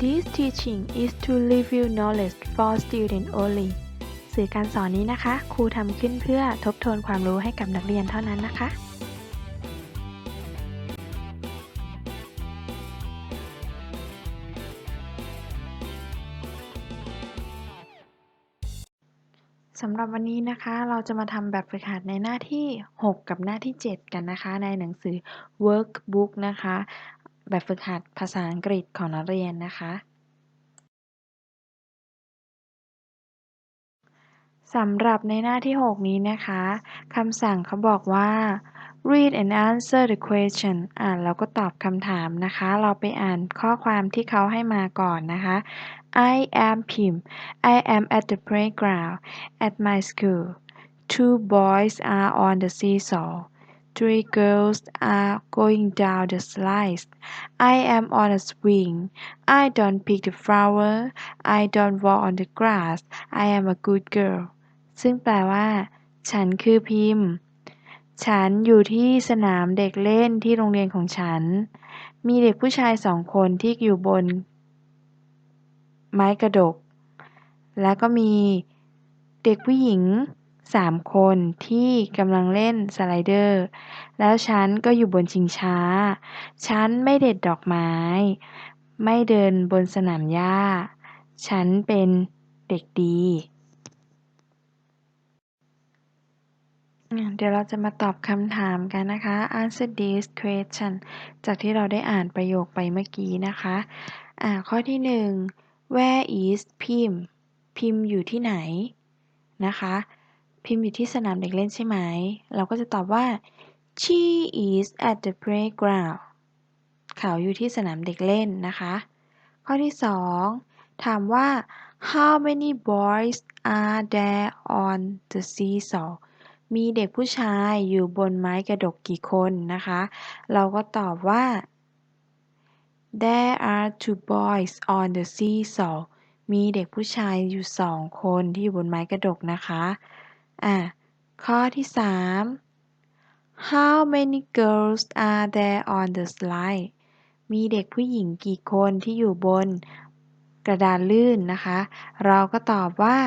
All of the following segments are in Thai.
This teaching is to review knowledge for student only สื่อการสอนนี้นะคะ ครูทำขึ้นเพื่อทบทวนความรู้ให้กับนักเรียนเท่านั้นนะคะ สำหรับวันนี้นะคะ เราจะมาทำแบบฝึกหัดในหน้าที่ 6 กับหน้าที่ 7 กันนะคะ ในหนังสือ workbook นะคะ แบบฝึกหัดภาษาอังกฤษของนักเรียนนะคะสำหรับในหน้าที่ 6 นี้นะคะคำสั่งเขาบอกว่า read and answer the question อ่านแล้วก็ตอบคำถามนะคะ เราไปอ่านข้อความที่เขาให้มาก่อนนะคะ I am Pim I am at the playground at my school two boys are on the seesaw three girls are going down the slide. I am on a swing I don't pick the flower I don't walk on the grass I am a good girl ซึ่งแปลว่า ฉันคือพิมพ์ ฉันอยู่ที่สนามเด็กเล่นที่โรงเรียนของฉัน มีเด็กผู้ชายสองคนที่อยู่บน ไม้กระดก แล้วก็มีเด็กผู้หญิง สามคนที่กำลังเล่นสไลเดอร์ แล้วฉันก็อยู่บนชิงช้า ฉันไม่เด็ดดอกไม้ ไม่เดินบนสนามหญ้า ฉันเป็นเด็กดี เดี๋ยวเราจะมาตอบคำถามกันนะคะ answer this question จากที่เราได้อ่านประโยคไปเมื่อกี้นะคะ อ่า ข้อที่หนึ่ง where is พิมพ์พิมพ์อยู่ที่ไหนนะคะ พิมพ์อยู่ที่สนามเด็กเล่นใช่ไหม เราก็จะตอบว่า she is at the playground เขาอยู่ที่สนามเด็กเล่นนะคะ ข้อที่สองถามว่า how many boys are there on the seesaw มีเด็กผู้ชายอยู่บนไม้กระดกกี่คนนะคะ เราก็ตอบว่า there are two boys on the seesaw มีเด็กผู้ชายอยู่สองคนที่อยู่บนไม้กระดกนะคะ อะ ข้อที่สาม how many girls are there on the slide มีเด็กผู้หญิงกี่คนที่อยู่บนกระดานลื่นนะคะ เราก็ตอบว่า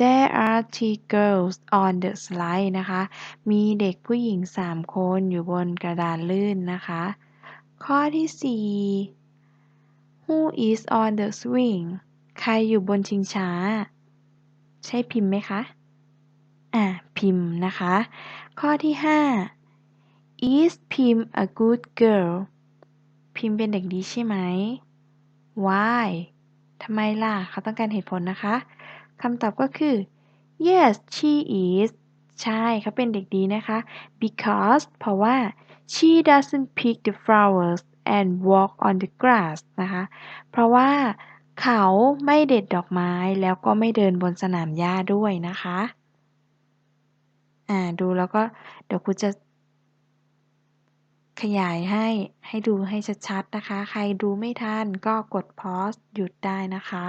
There are three girls on the slide นะคะ มีเด็กผู้หญิงสามคนอยู่บนกระดานลื่นนะคะ ข้อที่สี่ Who is on the swing ใครอยู่บนชิงช้า ช่พิมพ์ไหมคะ อะพิมพ์นะคะ ข้อที่ห้า Is Pim a good girl พิมพ์เป็นเด็กดีใช่ไหม Why ทำไมล่ะ เขาต้องการเหตุผลนะคะ คำตอบก็คือ yes she is ใช่ เขาเป็นเด็กดีนะคะ because เพราะว่า she doesn't pick the flowers and walk on the grass นะคะ เพราะว่า เขาไม่เด็ดดอกไม้แล้วก็ไม่เดินบนสนามหญ้าด้วยนะคะ อ่าดูแล้วก็เดี๋ยวครูจะ ขยายให้ให้ดูให้ชัดๆนะคะ ใครดูไม่ทันก็กดพอสหยุดได้นะคะ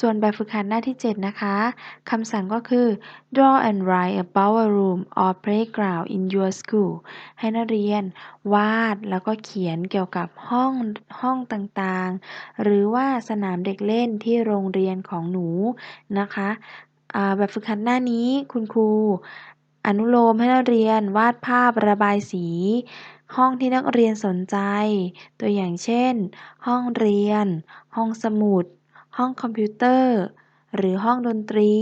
ส่วนแบบฝึกหัดหน้าที่ 7 นะคะคำสั่งก็คือ draw and write about a room or playground in your school ให้นักเรียนวาดแล้วก็เขียนเกี่ยวกับห้องห้องต่างๆ หรือว่าสนามเด็กเล่นที่โรงเรียนของหนูนะคะแบบฝึกหัดหน้านี้คุณครูอนุโลมให้นักเรียนวาดภาพระบายสี ห้องที่นักเรียนสนใจ ตัวอย่างเช่น ห้องเรียน ห้องสมุด ห้องคอมพิวเตอร์ หรือห้องดนตรี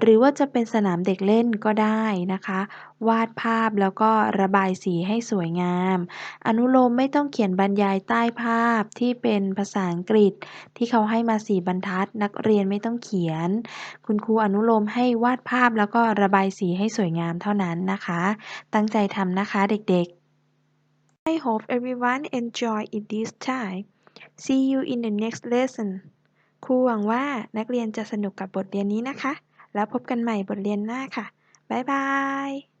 หรือว่าจะเป็นสนามเด็กเล่นก็ได้นะคะ วาดภาพแล้วก็ระบายสีให้สวยงาม อนุโลมไม่ต้องเขียนบรรยายใต้ภาพที่เป็นภาษาอังกฤษ ที่เขาให้มาสี่บรรทัด นักเรียนไม่ต้องเขียน คุณครูอนุโลมให้วาดภาพแล้วก็ระบายสีให้สวยงามเท่านั้นนะคะ ตั้งใจทำนะคะเด็กๆ I hope everyone enjoy it this time see you in the next lesson ครูหวังว่านักเรียนจะสนุกกับบทเรียนนี้นะคะ แล้วพบกันใหม่บทเรียนหน้าค่ะ บ๊ายบาย